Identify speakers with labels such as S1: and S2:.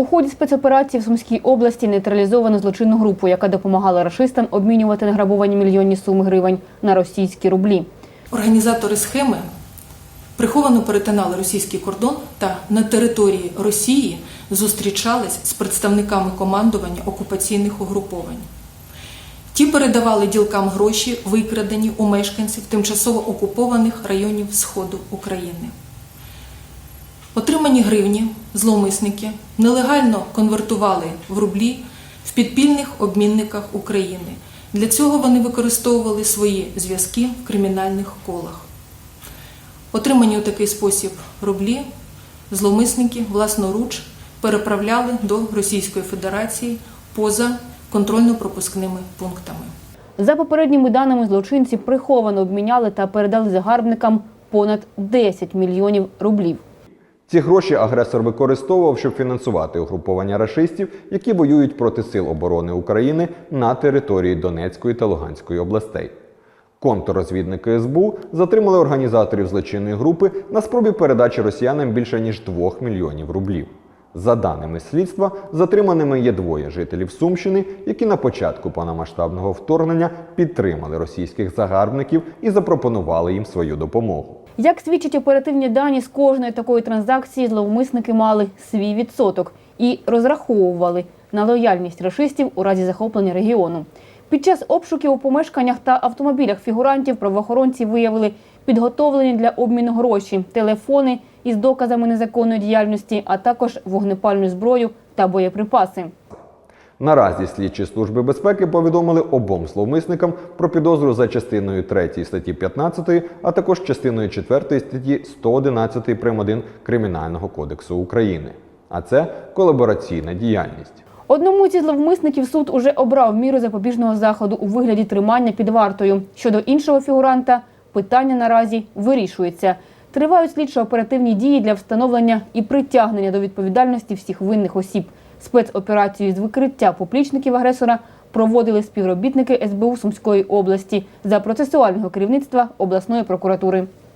S1: У ході спецоперації в Сумській області нейтралізовано злочинну групу, яка допомагала рашистам обмінювати награбовані мільйонні суми гривень на російські рублі.
S2: Організатори схеми приховано перетинали російський кордон та на території Росії зустрічались з представниками командування окупаційних угруповань. Ті передавали ділкам гроші, викрадені у мешканців тимчасово окупованих районів Сходу України. Отримані гривні зловмисники нелегально конвертували в рублі в підпільних обмінниках України. Для цього вони використовували свої зв'язки в кримінальних колах. Отримані у такий спосіб рублі зловмисники власноруч переправляли до Російської Федерації поза контрольно-пропускними пунктами.
S1: За попередніми даними, злочинці приховано обміняли та передали загарбникам понад 10 мільйонів рублів.
S3: Ці гроші агресор використовував, щоб фінансувати угруповання рашистів, які воюють проти сил оборони України на території Донецької та Луганської областей. Контррозвідники СБУ затримали організаторів злочинної групи на спробі передачі росіянам більше ніж 2 мільйонів рублів. За даними слідства, затриманими є двоє жителів Сумщини, які на початку повномасштабного вторгнення підтримали російських загарбників і запропонували їм свою допомогу.
S1: Як свідчать оперативні дані, з кожної такої транзакції зловмисники мали свій відсоток і розраховували на лояльність рашистів у разі захоплення регіону. Під час обшуків у помешканнях та автомобілях фігурантів правоохоронці виявили підготовлені для обміну гроші, телефони із доказами незаконної діяльності, а також вогнепальну зброю та боєприпаси.
S3: Наразі слідчі служби безпеки повідомили обом зловмисникам про підозру за частиною 3 статті 15, а також частиною 4 статті 111 прим. 1 Кримінального кодексу України. А це колабораційна діяльність.
S1: Одному зі зловмисників суд уже обрав міру запобіжного заходу у вигляді тримання під вартою. Щодо іншого фігуранта, питання наразі вирішується. Тривають слідчо-оперативні дії для встановлення і притягнення до відповідальності всіх винних осіб. Спецоперацію з викриття поплічників агресора проводили співробітники СБУ Сумської області за процесуального керівництва обласної прокуратури.